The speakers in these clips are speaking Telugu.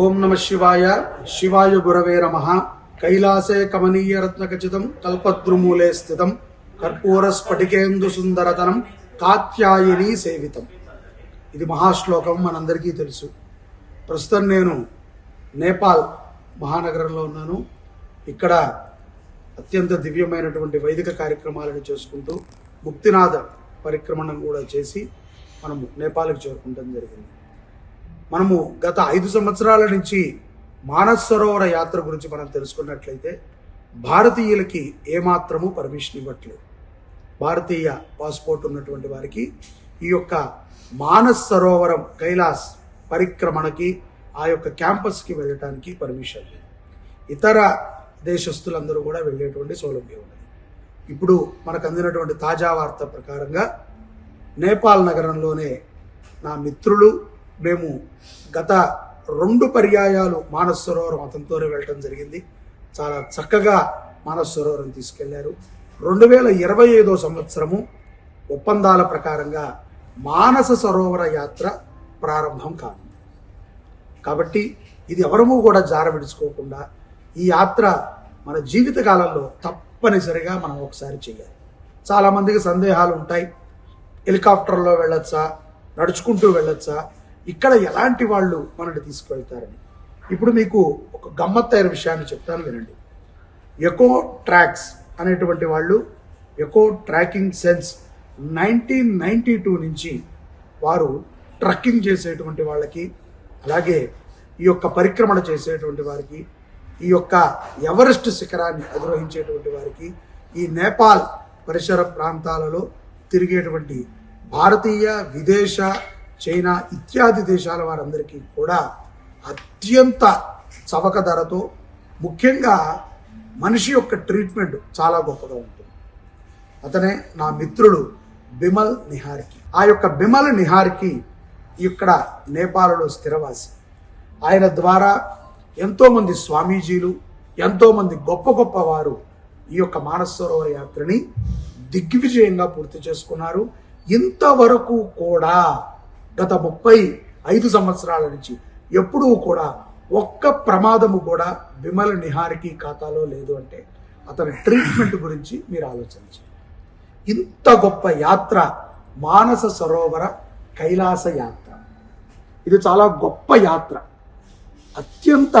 ఓం నమ శివాయ. శివాయ గురవే నమ. కైలాసే కమనీయ రత్నఖచితం కల్పద్రుమూలే స్థితం. కర్పూర స్ఫటికేందు సుందరతనం కాత్యాయిని సేవితం. ఇది మహాశ్లోకం మనందరికీ తెలుసు. ప్రస్తుతం నేను నేపాల్ మహానగరంలో ఉన్నాను. ఇక్కడ అత్యంత దివ్యమైనటువంటి వైదిక కార్యక్రమాలను చేసుకుంటూ ముక్తినాథ పరిక్రమణం కూడా చేసి మనము నేపాల్కి చేరుకుంటం జరిగింది. మనము గత ఐదు సంవత్సరాల నుంచి మానస్ సరోవర యాత్ర గురించి మనం తెలుసుకున్నట్లయితే భారతీయులకి ఏమాత్రము పర్మిషన్ ఇవ్వట్లేదు. భారతీయ పాస్పోర్ట్ ఉన్నటువంటి వారికి ఈ యొక్క మానస్ సరోవరం కైలాస్ పరిక్రమణకి ఆ యొక్క క్యాంపస్కి వెళ్ళటానికి పర్మిషన్ లేదు. ఇతర దేశస్తులందరూ కూడా వెళ్ళేటువంటి సౌలభ్యం ఉన్నది. ఇప్పుడు మనకు అందినటువంటి తాజా వార్త ప్రకారంగా నేపాల్ నగరంలోనే నా మిత్రులు మేము గత రెండు పర్యాయాలు మానస్ సరోవరం అతనితోనే వెళ్ళటం జరిగింది. చాలా చక్కగా మానస్ సరోవరం తీసుకెళ్ళారు. రెండు వేల ఇరవై ఐదో సంవత్సరము ఒప్పందాల ప్రకారంగా మానస సరోవర యాత్ర ప్రారంభం కానుంది. కాబట్టి ఇది ఎవరము కూడా జార విడుచుకోకుండా ఈ యాత్ర మన జీవిత కాలంలో తప్పనిసరిగా మనం ఒకసారి చేయాలి. చాలామందికి సందేహాలు ఉంటాయి. హెలికాప్టర్లో వెళ్ళొచ్చా? నడుచుకుంటూ వెళ్ళొచ్చా? ఇక్కడ ఎలాంటి వాళ్ళు మనల్ని తీసుకువెళ్తారని. ఇప్పుడు మీకు ఒక గమ్మత్తైన విషయాన్ని చెప్తాను వినండి. ఎకో ట్రాక్స్ అనేటువంటి వాళ్ళు eco tracking since nineteen ninety two నుంచి వారు ట్రక్కింగ్ చేసేటువంటి వాళ్ళకి అలాగే ఈ యొక్క పరిక్రమణ చేసేటువంటి వారికి ఈ యొక్క ఎవరెస్ట్ శిఖరాన్ని అధిరోహించేటువంటి వారికి ఈ నేపాల్ పరిసర ప్రాంతాలలో తిరిగేటువంటి భారతీయ విదేశ చైనా ఇత్యాది దేశాల వారందరికీ కూడా అత్యంత చవక ధరతో ముఖ్యంగా మనిషి యొక్క ట్రీట్మెంట్ చాలా గొప్పగా ఉంటుంది. అతనే నా మిత్రుడు బిమల్ నిహార్కి. ఆ యొక్క బిమల్ నిహార్కి ఇక్కడ నేపాల్లో స్థిరవాసి. ఆయన ద్వారా ఎంతోమంది స్వామీజీలు ఎంతోమంది గొప్ప గొప్ప వారు ఈ యొక్క మానసరోవర యాత్రని దిగ్విజయంగా పూర్తి చేసుకున్నారు. ఇంతవరకు కూడా గత ముప్పై ఐదు సంవత్సరాల నుంచి ఎప్పుడూ కూడా ఒక్క ప్రమాదము కూడా విమల నిహారికి ఖాతాలో లేదు అంటే అతని ట్రీట్మెంట్ గురించి మీరు ఆలోచించండి. ఇంత గొప్ప యాత్ర మానస సరోవర కైలాస యాత్ర. ఇది చాలా గొప్ప యాత్ర. అత్యంత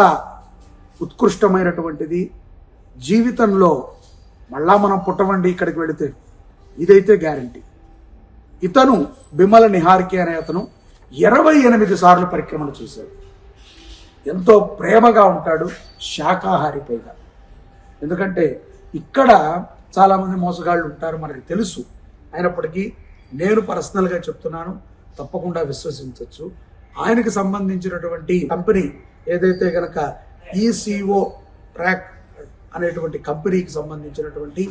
ఉత్కృష్టమైనటువంటిది. జీవితంలో మళ్ళా మనం పుట్టమండి ఇక్కడికి వెళితే. ఇదైతే గ్యారంటీ. ఇతను బిమల నిహార్కి అనే అతను ఇరవై ఎనిమిది సార్లు పరిక్రమణ చేశాడు. ఎంతో ప్రేమగా ఉంటాడు శాకాహారి పైగా. ఎందుకంటే ఇక్కడ చాలామంది మోసగాళ్ళు ఉంటారు మనకి తెలుసు. అయినప్పటికీ నేను పర్సనల్గా చెప్తున్నాను తప్పకుండా విశ్వసించవచ్చు ఆయనకు సంబంధించినటువంటి కంపెనీ ఏదైతే గనక ఈసీఓ ట్రాక్ అనేటువంటి కంపెనీకి సంబంధించినటువంటి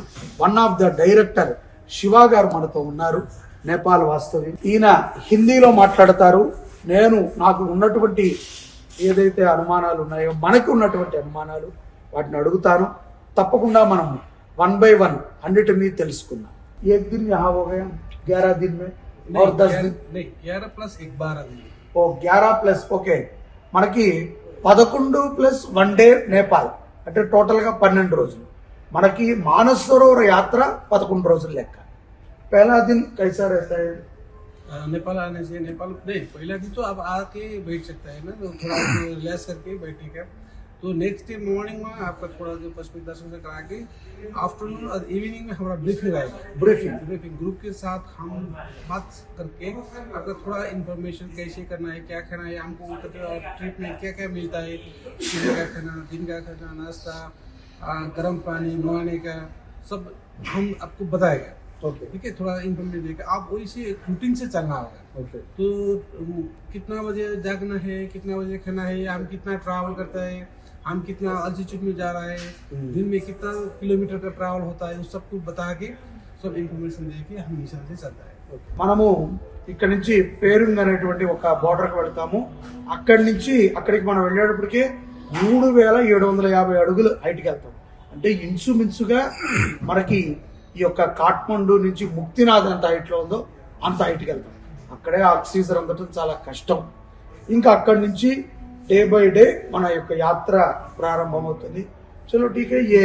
one of the director Shiva గారు మనతో ఉన్నారు. నేపాల్ వాస్తవి ఈయన హిందీలో మాట్లాడతారు నేను నాకు ఉన్నటువంటి ఏదైతే అనుమానాలు ఉన్నాయో మనకు ఉన్నటువంటి అనుమానాలు వాటిని అడుగుతాను తప్పకుండా మనం వన్ బై వన్ అన్నిటినీ తెలుసుకుందాం ఏక్ దిన్ యహా హో గయా గ్యారా దిన్ మే और दस दिन नहीं ग्यारह प्लस एक बारह दिन ఓ గ్యారా ప్లస్ ఓకే మనకి పదకొండు ప్లస్ వన్ డే నేపాల్ అంటే టోటల్గా పన్నెండు రోజులు మనకి మానస్ సరోవర యాత్ర పదకొండు రోజులు లెక్క पहला दिन कैसा रहता है? नेपाल आने से नेपाल नहीं पहला दिन तो आप आके बैठ सकता है ना तो थोड़ा रिलैक्स करके बैठने का तो नेक्स्ट डे मॉर्निंग में आपका थोड़ा जो पश्चिमी दर्शन से करा के आफ्टरनून और इवनिंग में हमारा ब्रीफिंग आएगा ब्रीफिंग ब्रीफिंग ग्रुप के साथ हम बात करके आपका थोड़ा इन्फॉर्मेशन कैसे करना है क्या खाना है हमको उठते और ट्रिप में क्या क्या मिलता है सुबह का खाना दिन का खाना नाश्ता गर्म पानी नहाने का सब हम आपको बताएगा। ठीक है थोड़ा इन्फॉर्मेशन देगा आप वही से रूटीन से चलना होगा ఓకే तो अम, कितना बजे जागना है कितना बजे खाना है हम कितना ट्रैवल करता है हम कितना अल्टीट्यूड में जा रहा है हम्म। दिन में कितना किलोमीटर का ट्रैवल होता है उस सबको बता के सब इन्फॉर्मेशन दे के हम हिसाब से चलता है మనము ఇక్కడ నుంచి పేరుంగ్ అనేటువంటి ఒక బోర్డర్కి వెళ్తాము అక్కడి నుంచి అక్కడికి మనం వెళ్ళేటప్పటికే మూడు వేల ఏడు వందల యాభై అడుగులు హైట్కి వెళ్తాం అంటే ఇంచుమించుగా మనకి ఈ యొక్క కాట్మండు నుంచి ముక్తినాథ్ ఎంత హైట్లో ఉందో అంత హైట్కి వెళ్తాం. అక్కడే ఆక్సిజన్ అందటం చాలా కష్టం. ఇంకా అక్కడి నుంచి డే బై డే మన యొక్క యాత్ర ప్రారంభమవుతుంది. చలో టీకే ఏ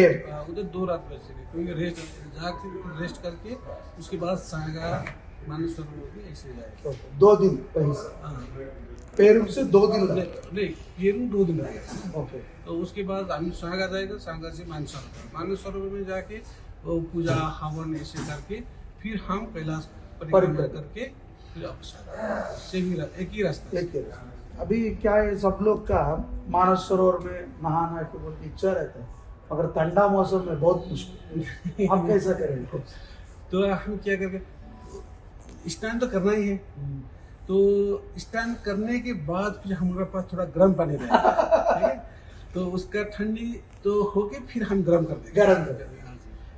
उसके बाद हम स्वागत आएगा मानसरोवर में जाके पूजा हवन ऐसे करके फिर हम कैलाश परिक्रमा। करके एक ही रास्ता। एक ही रास्ता। अभी क्या है सब लोग का मानस सरोवर में नहाना की बहुत इच्छा रहता है? मगर ठंडा मौसम में बहुत मुश्किल। हम कैसा करेंगे तो हम क्या करके स्नान तो करना ही है। तो स्नान करने के बाद फिर हमारे पास थोड़ा गर्म पानी रहेगा ठीक है? तो उसका ठंडी तो होके फिर हम गर्म कर देंगे। गर्म कर देंगे।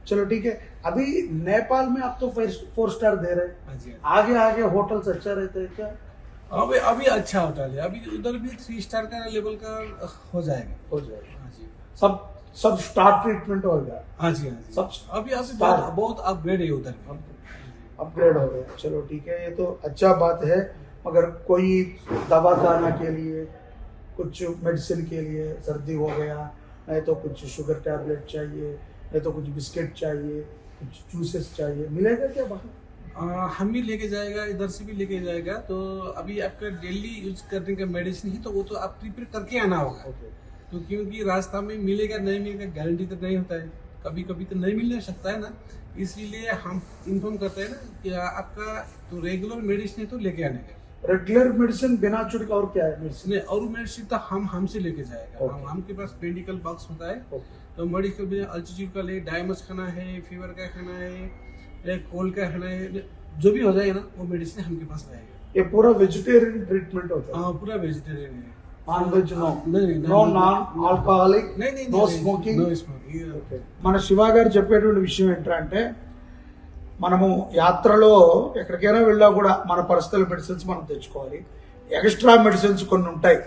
हाँ चलो ठीक है अभी नेपाल में आप तो फोर स्टार दे रहे हैं। हाँ हाँ आगे आगे होटल्स अच्छा रहता है क्या? अभी अभी अच्छा होटल है। अभी उधर भी थ्री स्टार का लेवल का हो जाएगा। हो जाएगा। हाँ जी। सब सब स्टार ट्रीटमेंट होगा हाँ जी हाँ जी। सब अभी अभी बहुत अपग्रेड है उधर अपग्रेड हो गया। चलो ठीक है ये तो अच्छा बात है मगर कोई दवा खाना के लिए कुछ मेडिसिन के लिए सर्दी हो गया नहीं तो कुछ शुगर टैबलेट चाहिए नहीं तो कुछ बिस्किट चाहिए कुछ जूसेस चाहिए मिलेगा क्या बाहर? हम भी लेके जाएगा इधर से भी लेके जाएगा। तो अभी आपका डेली यूज़ करने का मेडिसिन ही तो वो तो आप प्रिपेयर करके आना होगा। ओके तो क्योंकि रास्ता में मिलेगा नहीं मिलेगा गारंटी तो नहीं होता है। कभी कभी तो नहीं मिलने सकता है ना। इसीलिए हम इन्फॉर्म करते हैं ना कि आपका तो रेगुलर मेडिसिन है तो लेके आने का। रेगुलर मेडिसिन बिना छुड़क और क्या है मेडिसिन नहीं और मेडिसिन तो हम हमसे लेके जाएगा Okay. हम हमके पास मेडिकल बॉक्स होता है ओके तो मेडिकल में अल्टीट्यूड का ले डायमस खाना है फीवर का खाना है कोल्ड का खाना है जो भी हो जाएगा ना वो मेडिसिन हमके पास रहेगा ये पूरा वेजिटेरियन ट्रीटमेंट होता है हाँ पूरा वेजिटेरियन है नॉन वेज नो नहीं, नहीं, నో नहीं, నాన్ नहीं। ఆల్కహాలిక్ नहीं नहीं no smoking no smoking okay. మన శివ గారు చెప్పేటువంటి విషయం ఏంటంటే మనము యాత్రలో ఎక్కడికైనా వెళ్ళా కూడా మన పర్సనల్ మెడిసిన్స్ మనం తెచ్చుకోవాలి. ఎక్స్ట్రా మెడిసిన్స్ కొన్ని ఉంటాయి.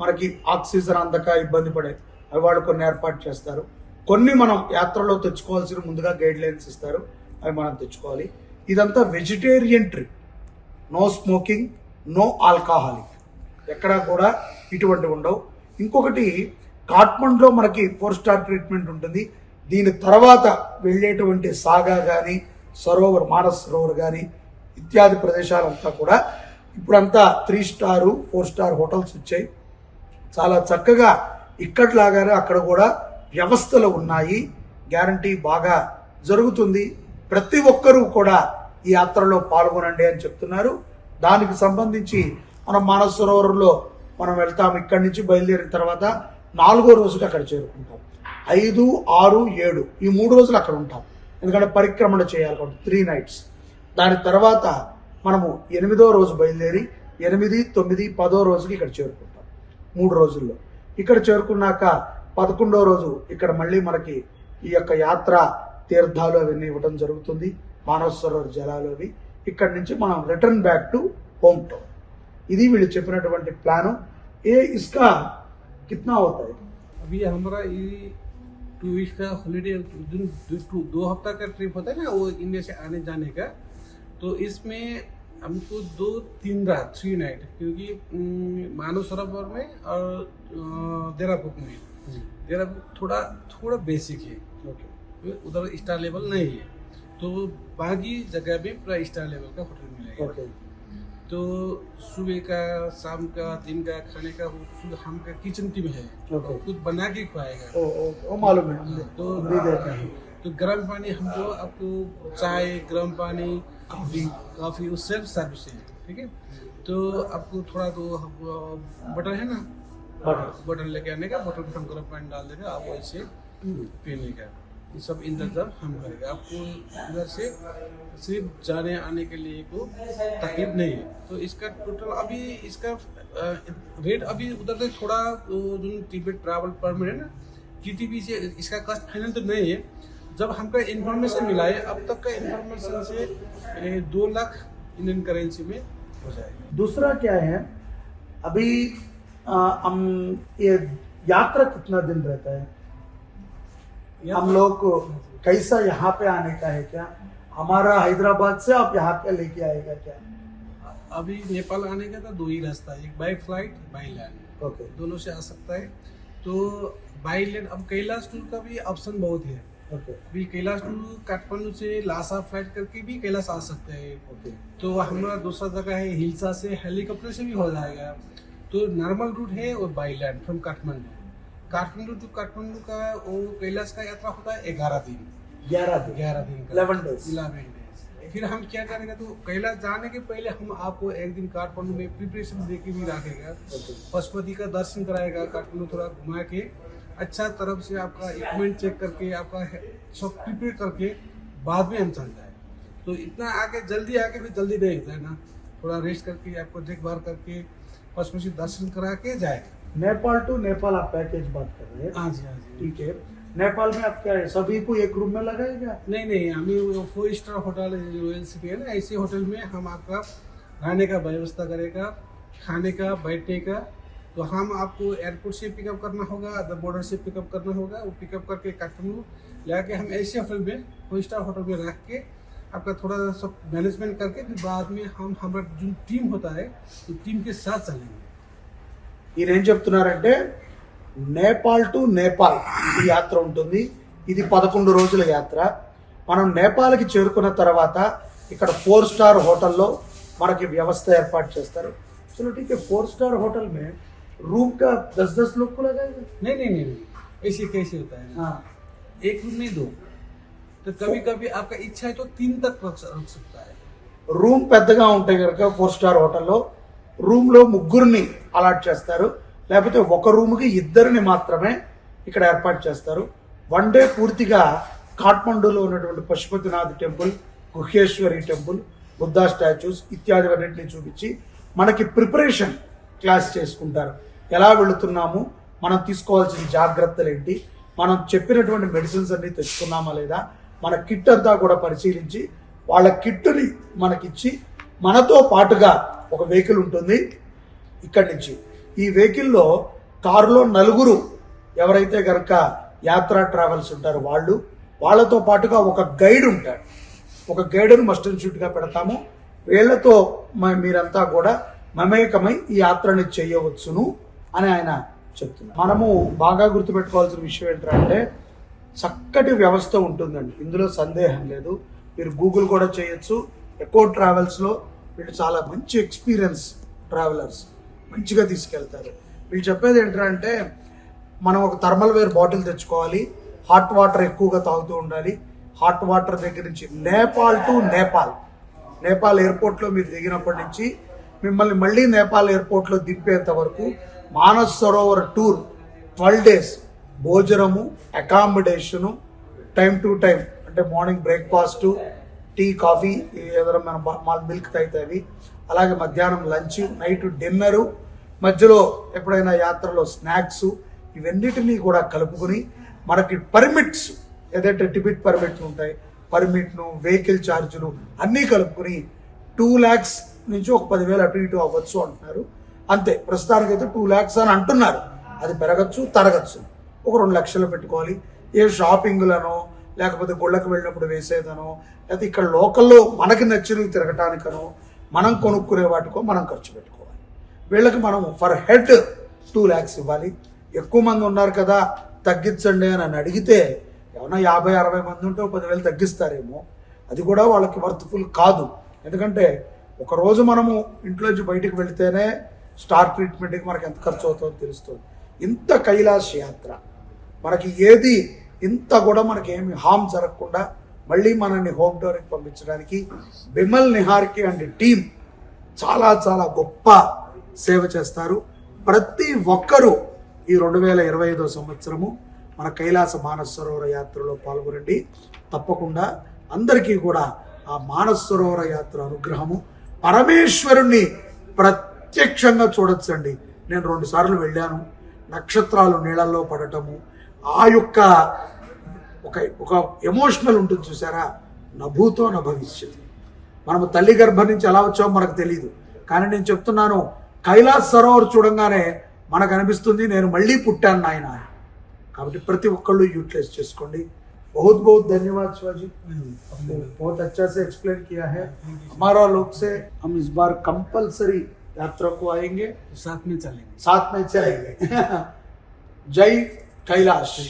మనకి ఆక్సిజన్ అందక ఇబ్బంది పడే అవి వాళ్ళు కొన్ని ఏర్పాటు చేస్తారు. కొన్ని మనం యాత్రలో తెచ్చుకోవాల్సిన ముందుగా గైడ్ లైన్స్ ఇస్తారు. అవి మనం తెచ్చుకోవాలి. ఇదంతా vegetarian trip no smoking no alcoholic ఎక్కడా కూడా ఇటువంటి ఉండవు. ఇంకొకటి కాట్మండ్లో మనకి ఫోర్ స్టార్ ట్రీట్మెంట్ ఉంటుంది. దీని తర్వాత వెళ్ళేటువంటి సాగా కానీ సరోవర్ మానస్ సరోవర్ కానీ ఇత్యాది ప్రదేశాలంతా కూడా ఇప్పుడంతా three star four star hotels వచ్చాయి. చాలా చక్కగా ఇక్కట్లాగానే అక్కడ కూడా వ్యవస్థలు ఉన్నాయి. గ్యారంటీ బాగా జరుగుతుంది. ప్రతి ఒక్కరూ కూడా ఈ యాత్రలో పాల్గొనండి అని చెప్తున్నారు. దానికి సంబంధించి మనం మానస సరోవరంలో మనం వెళ్తాం. ఇక్కడి నుంచి బయలుదేరిన తర్వాత నాలుగో రోజుకి అక్కడ చేరుకుంటాం. ఐదు ఆరు ఏడు ఈ మూడు రోజులు అక్కడ ఉంటాం. ఎందుకంటే పరిక్రమలు చేయాలి కాబట్టి త్రీ నైట్స్ దాని తర్వాత మనము ఎనిమిదో రోజు బయలుదేరి ఎనిమిది తొమ్మిది పదో రోజుకి ఇక్కడ చేరుకుంటాం. మూడు రోజుల్లో. ఇక్కడ చేరుకున్నాక పదకొండో రోజు ఇక్కడ మళ్ళీ మనకి ఈ యొక్క యాత్ర తీర్థాలు అవన్నీ ఇవ్వడం జరుగుతుంది. మానవసరోవర్ జలాలు అవి. ఇక్కడ నుంచి మనం return back to home town ఇది వీళ్ళు చెప్పినటువంటి ప్లాను. ఏ ఇస్కా కిత్నా అవుతాయి? అవి హమరా ఇది टू वीक्स का हॉलीडे दो हफ़्ता का ट्रिप होता है ना वो इंडिया से आने जाने का। तो इसमें हमको दो तीन रात थ्री नाइट क्योंकि मानव सरोवर में और देरापुक में। देराबुक थोड़ा थोड़ा बेसिक है। Okay okay. उधर स्टार लेवल नहीं है। तो बाकी जगह भी पूरा स्टार लेवल का होटल मिलेगा। Okay. तो सुबह का शाम का दिन का खाने का वो खुद हम का किचन टीम है। okay. खुद बना के खुआएगा। ओ, ओ, ओ, हाँ, तो हाँ, तो गर्म पानी हमको तो आपको चाय गर्म पानी कॉफ़ी। कॉफ़ी वो सेल्फ सर्विस है ठीक है? तो आपको थोड़ा तो हमको बटर है ना? बटर बटर लेके आने का बटर में हम गर्म पानी डाल देगा आप वैसे पीने का। ये सब इंतज़ाम हम करेंगे। आपको इधर से सिर्फ़ जाने आने के लिए को तकलीफ़ नहीं है। तो इसका टोटल अभी इसका रेट अभी उधर से थोड़ा वो जो टिबेट ट्रैवल परमिट है ना जीटीबी से इसका कॉस्ट फाइनल तो नहीं है। जब हमका इन्फॉर्मेशन मिला है, अब तक का इन्फॉर्मेशन से दो लाख इंडियन करेंसी में हो जाएगा। दूसरा क्या है? अभी हम, ये यात्रा कितना दिन रहता है? हम लोग को कैसा यहाँ पे आने का है क्या? हमारा हैदराबाद से आप यहाँ पे लेके आएगा क्या? अभी नेपाल आने का तो दो ही रास्ता है एक by flight by land. Okay. दोनों से आ सकता है। तो बाई लैंड अब कैलाश टूर का भी ऑप्शन बहुत है। ओके। अभी कैलाश टूर काठमांडू से लासा फ़्लाइट करके भी कैलाश आ सकते हैं। ओके। तो हमारा दूसरा जगह है हिलसा से हेलीकॉप्टर से भी हो जाएगा। तो नॉर्मल रूट है और by land from Kathmandu. Kathmandu to Kathmandu का वो कैलाश का यात्रा होता है ग्यारह दिन। ग्यारह दिन। ग्यारह दिन का। 11 days. 11 days फिर हम क्या करेंगे तो कैलाश जाने के पहले हम आपको एक दिन काठमांडू में प्रिपरेशन दे के भी रखेगा। पशुपति का दर्शन कराएगा काठमांडू थोड़ा घुमा के। अच्छा तरफ़ से आपका इक्विपमेंट चेक करके आपका सब प्रिपेयर करके बाद में हम चल जाए। तो इतना आके जल्दी आके फिर जल्दी देख जाए ना थोड़ा रेस्ट करके आपको देखभाल करके पशुपति दर्शन करा के जाए। नेपाल टू नेपाल आप पैकेज बात कर रहे हैं। हाँ जी हाँ जी ठीक है। नेपाल में आप क्या है सभी को एक रूम में लगाएगा नहीं नहीं हमें four star hotel royal city है ना ऐसे होटल में हम आपका रहने का व्यवस्था करेगा खाने का बैठने का तो हम आपको एयरपोर्ट से पिकअप करना होगा अदर बॉर्डर से पिकअप करना होगा वो पिकअप करके काठमांडू लाके हम ऐसे होटल में फोर स्टार होटल में रख के आपका थोड़ा सा सब मैनेजमेंट करके फिर बाद में हम हमारा जो टीम होता है तो टीम के साथ चलेंगे। ఈయన ఏం చెప్తున్నారంటే నేపాల్ టు నేపాల్ ఈ యాత్ర ఉంటుంది ఇది పదకొండు రోజుల యాత్ర మనం నేపాల్కి చేరుకున్న తర్వాత ఇక్కడ ఫోర్ స్టార్ హోటల్లో మనకి వ్యవస్థ ఏర్పాటు చేస్తారు చలో ठीक है फोर स्टार होटल में रूम का दस दस लोग को लगाएगा नहीं नहीं नहीं नहीं ऐसे कैसे होता है हाँ एक रूम नहीं दो तो कभी कभी आपका इच्छा है तो तीन तक रख रख सकता है రూమ్ పెద్దగా ఉంటాయి కనుక ఫోర్ స్టార్ హోటల్లో రూమ్లో ముగ్గురిని అలాట్ చేస్తారు. లేకపోతే ఒక రూమ్కి ఇద్దరిని మాత్రమే ఇక్కడ ఏర్పాటు చేస్తారు. వన్ డే పూర్తిగా కాఠ్మండూలో ఉన్నటువంటి Pashupatinath temple Guhyeshwari temple Buddha statues ఇత్యాది అన్నింటినీ చూపించి మనకి ప్రిపరేషన్ క్లాస్ చేసుకుంటారు. ఎలా వెళుతున్నాము? మనం తీసుకోవాల్సిన జాగ్రత్తలు ఏంటి? మనం చెప్పినటువంటి మెడిసిన్స్ అన్ని తెచ్చుకున్నామా లేదా? మన కిట్ అంతా కూడా పరిశీలించి వాళ్ళ కిట్టుని మనకిచ్చి మనతో పాటుగా ఒక వెహికల్ ఉంటుంది ఇక్కడి నుంచి. ఈ వెహికల్లో కారులో నలుగురు ఎవరైతే గనక యాత్రా ట్రావెల్స్ ఉంటారు వాళ్ళు వాళ్ళతో పాటుగా ఒక గైడ్ ఉంటాడు. ఒక గైడ్ను మస్ట్ అండ్ షూట్గా పెడతాము. వీళ్ళతో మ- మీరంతా కూడా మమేకమై ఈ యాత్రని చేయవచ్చును అని ఆయన చెప్తున్నారు. మనము బాగా గుర్తుపెట్టుకోవాల్సిన విషయం ఏంటంటే చక్కటి వ్యవస్థ ఉంటుందండి. ఇందులో సందేహం లేదు. మీరు గూగుల్ కూడా చేయొచ్చు. ఎకో ట్రావెల్స్లో వీళ్ళు చాలా మంచి ఎక్స్పీరియన్స్ ట్రావెలర్స్. మంచిగా తీసుకెళ్తారు. వీళ్ళు చెప్పేది ఏంటంటే మనం ఒక థర్మల్ వేర్ బాటిల్ తెచ్చుకోవాలి. హాట్ వాటర్ ఎక్కువగా తాగుతూ ఉండాలి. హాట్ వాటర్ దగ్గర నుంచి నేపాల్ టు నేపాల్. నేపాల్ ఎయిర్పోర్ట్లో మీరు దిగినప్పటి నుంచి మిమ్మల్ని మళ్ళీ నేపాల్ ఎయిర్పోర్ట్లో దింపేంత వరకు Manas Sarovar tour twelve days భోజనము అకామిడేషను టైం టు టైం అంటే మార్నింగ్ బ్రేక్ఫాస్టు టీ కాఫీ ఏదైనా మన మన మిల్క్ తాగుతాయి అలాగే మధ్యాహ్నం లంచ్ నైట్ డిన్నరు మధ్యలో ఎప్పుడైనా యాత్రలో స్నాక్స్ ఇవన్నిటినీ కూడా కలుపుకొని మనకి పర్మిట్స్ ఏదైతే టికెట్ పర్మిట్లు ఉంటాయి పర్మిట్ను వెహికల్ ఛార్జీలు అన్నీ కలుపుకొని టూ ల్యాక్స్ నుంచి ఒక పదివేలు అటు ఇటు అవ్వచ్చు అంటున్నారు. అంతే ప్రస్తుతానికైతే టూ ల్యాక్స్ అని అంటున్నారు. అది పెరగచ్చు తరగచ్చు. ఒక రెండు లక్షలు పెట్టుకోవాలి. ఏ షాపింగ్లను లేకపోతే గుళ్ళకి వెళ్ళినప్పుడు వేసేదనో లేకపోతే ఇక్కడ లోకల్లో మనకి నచ్చినవి తిరగటానికనో మనం కొనుక్కునే వాటికో మనం ఖర్చు పెట్టుకోవాలి. వీళ్ళకి మనం ఫర్ హెడ్ టూ ల్యాక్స్ ఇవ్వాలి. ఎక్కువ మంది ఉన్నారు కదా తగ్గించండి అని అని అడిగితే ఏమన్నా యాభై అరవై మంది ఉంటే పదివేలు తగ్గిస్తారేమో. అది కూడా వాళ్ళకి వర్త్ఫుల్ కాదు. ఎందుకంటే ఒక రోజు మనము ఇంట్లోంచి బయటికి వెళితేనే స్టార్ ట్రీట్మెంట్కి మనకి ఎంత ఖర్చు అవుతుందో తెలుస్తుంది. ఇంత కైలాస్ యాత్ర. మనకి ఏది ఇంత కూడా మనకి ఏమి హామ్ జరగకుండా మళ్ళీ మనల్ని హోమ్ టూర్కి పంపించడానికి బిమల్ నిహార్కి అండ్ టీం చాలా చాలా గొప్ప సేవ చేస్తారు. ప్రతి ఒక్కరూ ఈ రెండు వేల ఇరవై ఐదో సంవత్సరము మన కైలాస మానసరోవర యాత్రలో పాల్గొనండి. తప్పకుండా అందరికీ కూడా ఆ మానసరోవర యాత్ర అనుగ్రహము. పరమేశ్వరుణ్ణి ప్రత్యక్షంగా చూడొచ్చండి. నేను రెండు సార్లు వెళ్ళాను. నక్షత్రాలు నీళ్ళల్లో పడటము ఆ యొక్క ఒక ఒక ఎమోషనల్ ఉంటుంది చూసారా నభూతో నా భవిష్యత్ మనము తల్లి గర్భం నుంచి ఎలా వచ్చామో మనకు తెలియదు కానీ నేను చెప్తున్నాను కైలాస్ సరోవర్ చూడంగానే మనకు అనిపిస్తుంది నేను మళ్ళీ పుట్టాను నాయన అని కాబట్టి ప్రతి ఒక్కళ్ళు యూటిలైజ్ చేసుకోండి बहुत बहुत धन्यवाद शिवाजी बहुत अच्छा से एक्सप्लेन किया है हमारा लोग से हम इस बार कंपलसरी यात्रा को आएंगे साथ में चलेंगे साथ में चलेंगे जय कैलाश